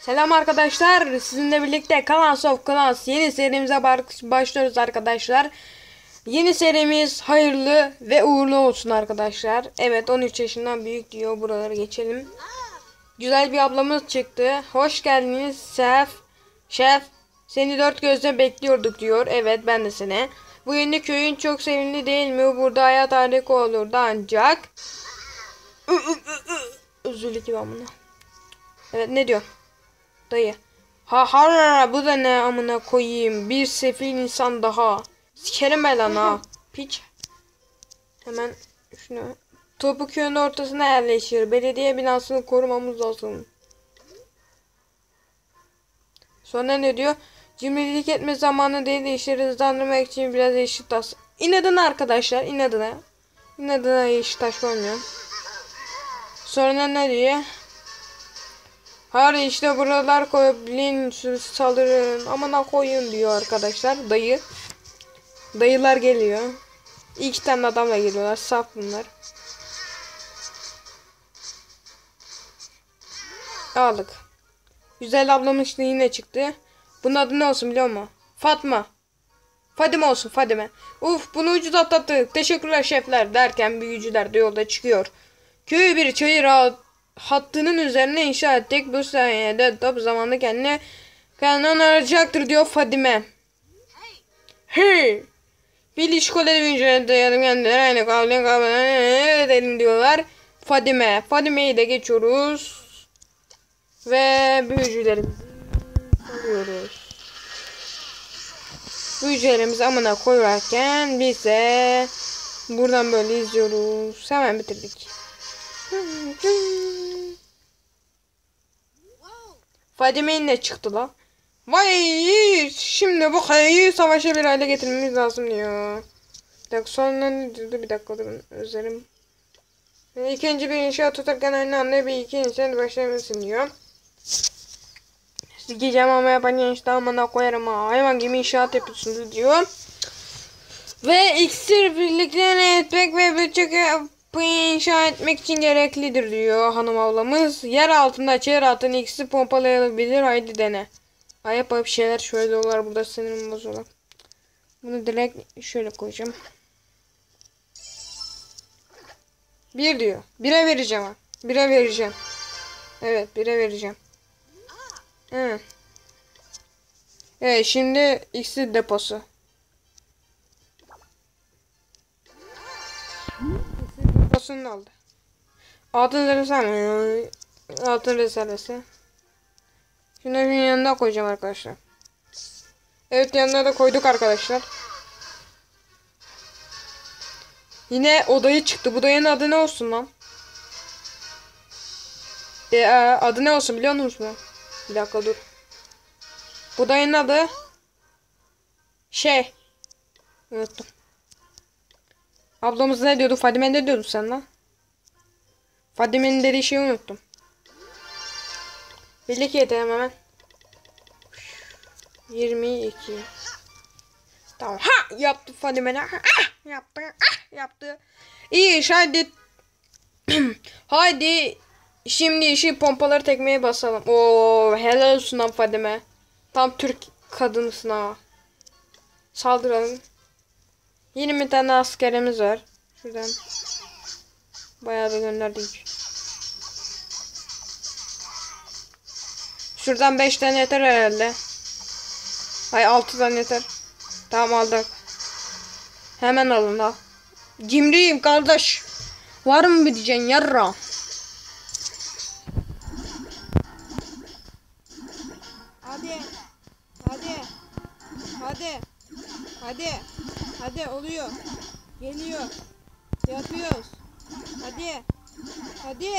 Selam arkadaşlar. Sizinle birlikte Clans of Clans yeni serimize başlıyoruz arkadaşlar. Yeni serimiz hayırlı ve uğurlu olsun arkadaşlar. Evet 13 yaşından büyük diyor. Buralara geçelim. Güzel bir ablamız çıktı. Hoş geldiniz Şef. Şef seni dört gözle bekliyorduk diyor. Evet ben de seni. Bu yeni köyün çok sevimli değil mi? Burada hayat harika olurdu ancak. Üzüldük ben buna. Evet ne diyor? Dayı. Ha ha bu da ne amına koyayım. Bir sefil insan daha. Sikerim lan ha. Piç. Hemen şunu. Topu köyün ortasına yerleşir. Belediye binasını korumamız lazım. Sonra ne diyor? Cimrilik etme zamanı değil de işleri hızlandırmak için biraz eşit tas. İnadına arkadaşlar inadına. İnadına eşit taş olmuyor. Sonra ne diyor? Hayır işte buralar koyup bilin saldırın amına koyun diyor arkadaşlar. Dayı. Dayılar geliyor. İki tane adamla geliyorlar. Saf bunlar. Aldık. Güzel ablamın işte yine çıktı. Bunun adı ne olsun biliyor musun? Fatma. Fadime olsun Fadime. Uf bunu ucuz atlattık. Teşekkürler şefler derken büyücüler de yolda çıkıyor. Köyü bir çayır rahat hattının üzerine inşa ettik. Bu sayede top zamanında kendine kendine arayacaktır diyor Fadime. Hey! Bir işkolede büyücüler dayadım kendileri aynı kavlen kavlen edelim diyorlar. Fadime. Fadime'yi de geçiyoruz. Ve büyücülerimizi alıyoruz. Büyücülerimizi amına koyarken biz de buradan böyle izliyoruz. Hemen bitirdik. Fadime'nin ne çıktı la? Vay şimdi bu kayayı savaşa bir hale getirmemiz lazım diyor. Bir dakika sonra ne diyordu bir dakika durun özlerim. İkinci bir inşaat tutarken aynı anda bir iki inşaat başlamasın diyor. Sikeceğim ama yapan gençler amına koyarım ha. Hayvan gibi inşaat yapıyorsunuz diyor. Ve iksir birliklerini etmek ve birçok yapı inşa etmek için gereklidir diyor hanım ablamız. Yer altında çevre altında ikisi pompalayabilir haydi dene. Ay yapıp şeyler şöyle diyorlar burada sinirim bozulur. Bunu direkt şöyle koyacağım. Bir diyor. Bire vereceğim ha. Bire vereceğim. Evet bire vereceğim. Hı. Evet şimdi iksir deposu. Da aldı. Altın rezervesi. Altın rezervesi. Şunları şunun yanına koyacağım arkadaşlar. Evet yanına da koyduk arkadaşlar. Yine odayı çıktı. Bu dayının adı ne olsun lan? E, adı ne olsun biliyor musunuz? Bir dakika dur. Bu dayının adı şey unuttum. Ablamız ne diyordu? Fadime ne diyordun sen lan? Fadime'nin dediği şeyi unuttum. Birlik yetelim hemen. 22 Tamam. Ha yaptı Fadime. Ha, ah, yaptı. Ah, yaptı. İyi iş hadi. Haydi Şimdi işi pompaları tekmeye basalım. Oo helal olsun lan Fadime. Tam Türk kadınısın ha. Saldıralım. 20 tane askerimiz var. Şuradan. Bayağı da gönderdik. Şuradan 5 tane yeter herhalde. Hay 6 tane yeter. Tamam aldık. Hemen alın da. Cimriyim kardeş. Var mı bir diyeceksin yarra? Hadi. Hadi. Hadi. Hadi. Hadi oluyor. Geliyor. Yapıyoruz. Hadi. Hadi.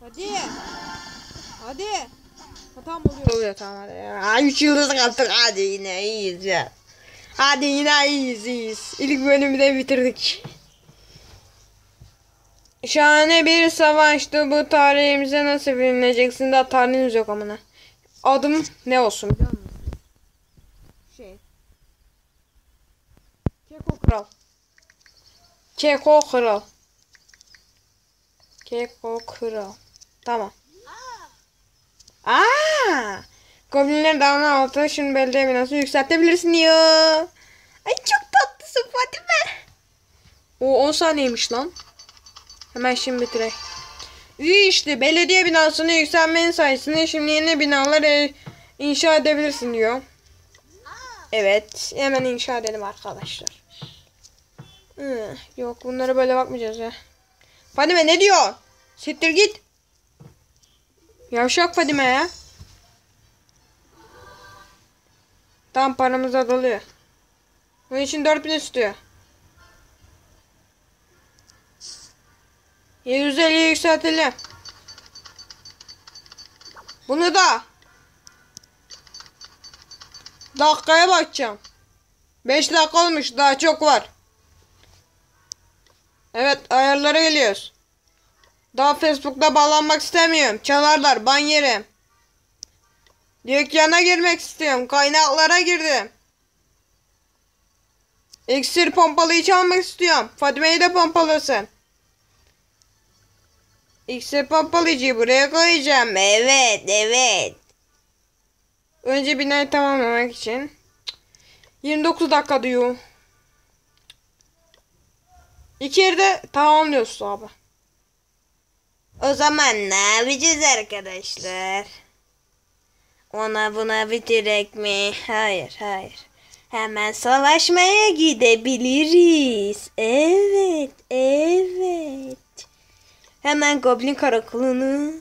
Hadi. Hadi. Ha, tamam oluyor. Oluyor tamam hadi. Ay 3 yıldız kaptık hadi yine iyiyiz ya. Hadi yine iyiyiz iyiyiz. İlk bölümü de bitirdik. Şahane bir savaştı bu tarihimize nasıl bilineceksin daha tarihimiz yok amına. Adım ne olsun biliyor musun? Şey. Keko Kral. Keko Kral. Keko Kral. Tamam. Aa! Goblinler dağının altına şimdi belediye binası yükseltebilirsin diyor. Ay çok tatlısın Fatime. O 10 saniyeymiş lan. Hemen şimdi bitireyim. İyi işte belediye binasını yükselmenin sayesinde şimdi yeni binalar inşa edebilirsin diyor. Evet hemen inşa edelim arkadaşlar. Yok bunlara böyle bakmayacağız ya. Fadime ne diyor? Siktir git. Yavşak Fadime ya. Tam paramız da doluyor. Bunun için 4000 istiyor. 750 yükseltelim. Bunu da. Dakikaya bakacağım. 5 dakika olmuş daha çok var. Evet ayarlara geliyoruz. Daha Facebook'ta bağlanmak istemiyorum. Çalarlar ban yerim. Dükkana girmek istiyorum. Kaynaklara girdim. İksir pompalıyı çalmak istiyorum. Fadime'yi de pompalasın. İksir pompalayıcıyı buraya koyacağım. Evet, evet. Önce binayı tamamlamak için. 29 dakika diyor. İki yerde tamamlıyorsun abi. O zaman ne yapacağız arkadaşlar? Ona buna bitirek mi? Hayır, hayır. Hemen savaşmaya gidebiliriz. Evet, evet. Hemen Goblin karakolunu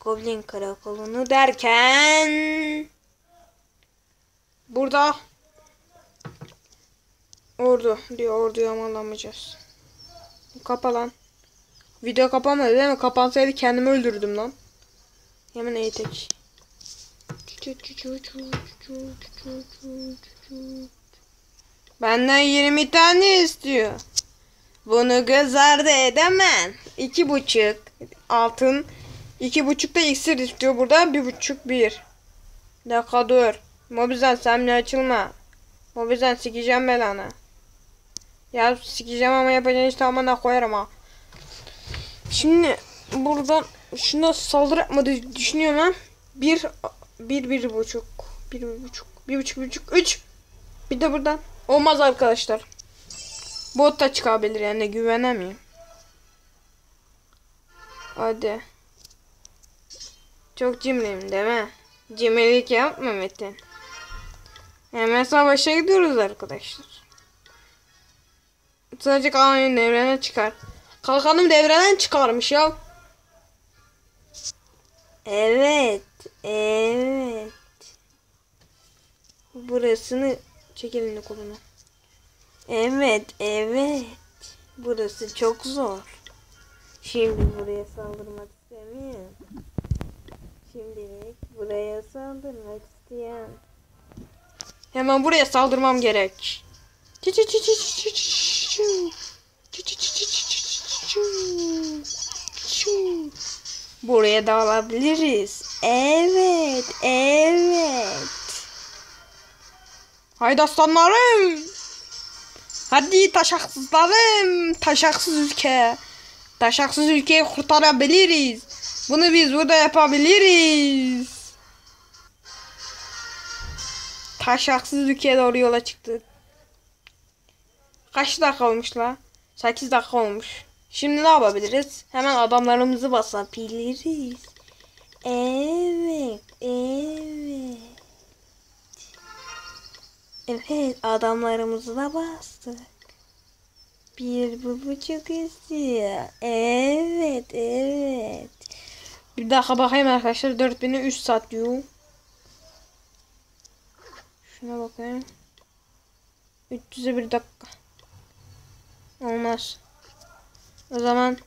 Goblin karakolunu derken burada ordu diyor orduyu amalamayacağız. Kapa lan. Video kapanmadı değil mi? Kapansaydı kendimi öldürdüm lan. Hemen eğitek. Benden 20 tane istiyor. Bunu göz ardı edemem. İki buçuk altın. iki buçuk da iksir istiyor burada. Bir buçuk bir. Dakika dur. Mobizan sen açılma. Mobizan sikeceğim belanı. Ya sikeceğim ama yapacağın işte amına koyarım ha. Şimdi buradan şuna saldırı yapmadı düşünüyorum ha. Bir, bir, bir buçuk. Bir, bir buçuk. Bir buçuk, bir buçuk. Üç. Bir de buradan. Olmaz arkadaşlar. Bot da çıkabilir yani güvenemiyorum. Hadi. Çok cimriyim mi? Cimrilik yapma Metin. Hemen savaşa gidiyoruz arkadaşlar. Sadece kalkanım devreden çıkar. Kalkanım devreden çıkarmış ya. Evet. Evet. Burasını çek elini kolunu. Evet, evet. Burası çok zor. Şimdi buraya saldırmak istemiyorum. Şimdilik buraya saldırmak isteyen. Hemen buraya saldırmam gerek. Buraya da alabiliriz. Evet, evet. Haydi aslanlarım. Hadi taşaksızlarım. Taşaksız ülke. Taşaksız ülkeyi kurtarabiliriz. Bunu biz burada yapabiliriz. Taşaksız ülkeye doğru yola çıktık. Kaç dakika olmuş la? 8 dakika olmuş. Şimdi ne yapabiliriz? Hemen adamlarımızı basabiliriz. Evet, evet. Evet, adamlarımızı da bastık. Bir bu buçuk istiyor. Evet, evet. Bir dakika bakayım arkadaşlar. 4000'e 3 saat diyor. Şuna bakayım. 300'e bir dakika. Olmaz. O zaman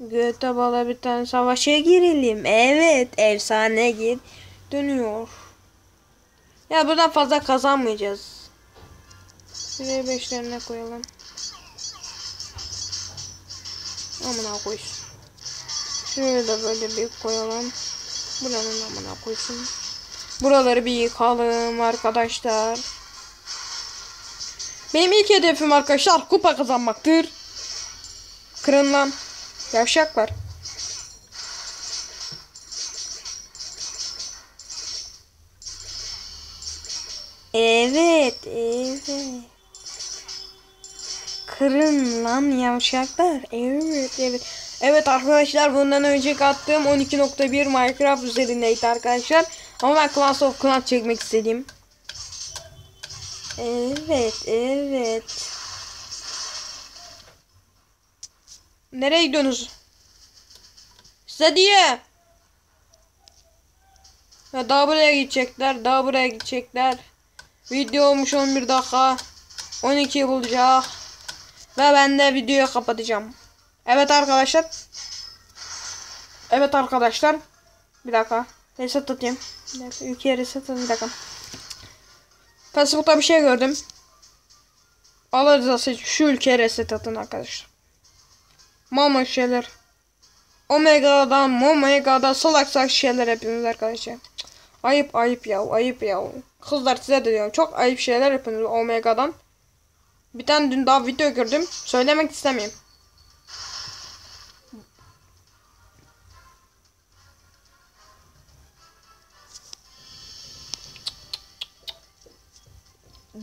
göğte bala bir tane savaşa girelim. Evet, efsane gir. Dönüyor. Ya buradan fazla kazanmayacağız. Şuraya beşlerine koyalım. Amına koysun. Şuraya da böyle bir koyalım. Buranın amına koysun. Buraları bir yıkalım arkadaşlar. Benim ilk hedefim arkadaşlar kupa kazanmaktır. Kırın lan. Yavşak var. Evet, evet. Kırın lan yavşaklar. Evet, evet. Evet arkadaşlar bundan önceki attığım 12.1 Minecraft üzerindeydi arkadaşlar. Ama ben Clash of Clans çekmek istedim. Evet evet. Nereye gidiyorsunuz? Size diye. Ya daha buraya gidecekler. Daha buraya gidecekler. Video olmuş 11 dakika. 12 bulacak. Ve ben de videoyu kapatacağım. Evet arkadaşlar. Evet arkadaşlar. Bir dakika. Reset atayım. Bir dakika. Ülkeye reset atayım. Bir dakika. Facebook'ta bir şey gördüm. Alırız şu ülkeye reset atın arkadaşlar. Mama şeyler. Omega'dan, Omega'dan salak salak şeyler yapıyorsunuz arkadaşlar. Ayıp ayıp ya, ayıp ya. Kızlar size de diyorum. Çok ayıp şeyler yapıyorsunuz Omega'dan. Bir tane dün daha video gördüm. Söylemek istemeyeyim.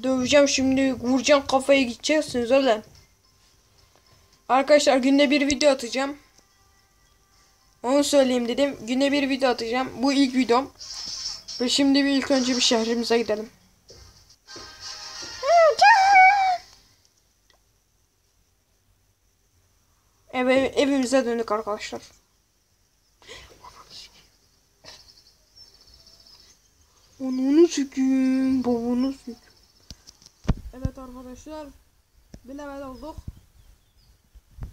Döveceğim şimdi. Vuracağım kafaya gideceksiniz öyle. Arkadaşlar günde bir video atacağım. Onu söyleyeyim dedim. Günde bir video atacağım. Bu ilk videom. Ve şimdi bir ilk önce bir şehrimize gidelim. Ev, evimize döndük arkadaşlar. Onu sikiyim, babunu sikiyim. Evet arkadaşlar. Bir level olduk.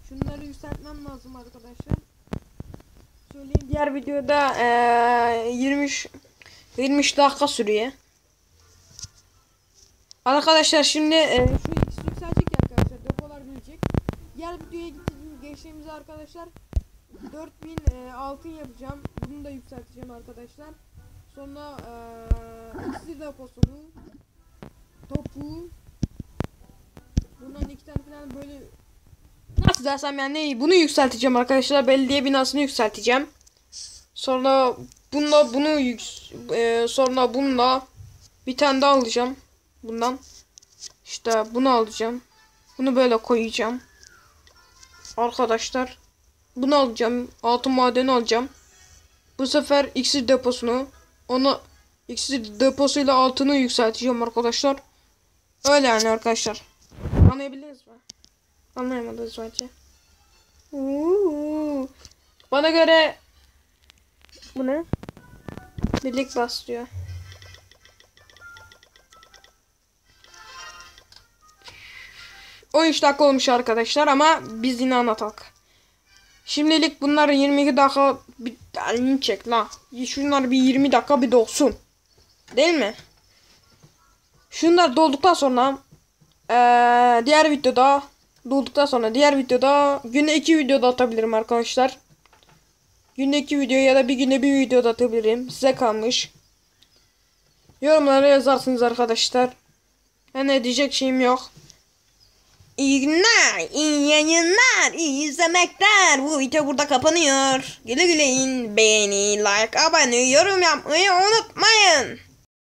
Şunları yükseltmem lazım arkadaşlar. Söyleyeyim diğer videoda eee 20 20 dakika sürüyor. Arkadaşlar şimdi eee, şu ikisi yükselecek arkadaşlar. Depolar büyüyecek. Diğer videoya gittiğimiz geçtiğimizde arkadaşlar 4000 eee, altın yapacağım. Bunu da yükselteceğim arkadaşlar. Sonra eee iksir deposunu topu Bundan iki tane falan böyle Nasıl dersem yani neyi? Bunu yükselteceğim arkadaşlar. Belediye binasını yükselteceğim. Sonra bununla bunu yük e, sonra bununla bir tane daha alacağım. Bundan. İşte bunu alacağım. Bunu böyle koyacağım. Arkadaşlar. Bunu alacağım. Altın madeni alacağım. Bu sefer iksir deposunu onu iksir deposuyla altını yükselteceğim arkadaşlar. Öyle yani arkadaşlar. Anlayabildiniz mi? Anlayamadınız bence. Uuu. Bana göre bu ne? Birlik bas diyor. O 13 dakika olmuş arkadaşlar ama biz yine anlatalım. Şimdilik bunlar 22 dakika bir elini çek la. Şunlar bir 20 dakika bir dolsun. Değil mi? Şunlar dolduktan sonra eee, diğer videoda dolduktan sonra diğer videoda günde iki video da atabilirim arkadaşlar. Günde iki video ya da bir günde bir video da atabilirim. Size kalmış. Yorumlara yazarsınız arkadaşlar. Ne diyecek şeyim yok. İyi günler, iyi yayınlar, iyi izlemekler. Bu video burada kapanıyor. Güle güle in, beğeni, like, abone, yorum yapmayı unutmayın.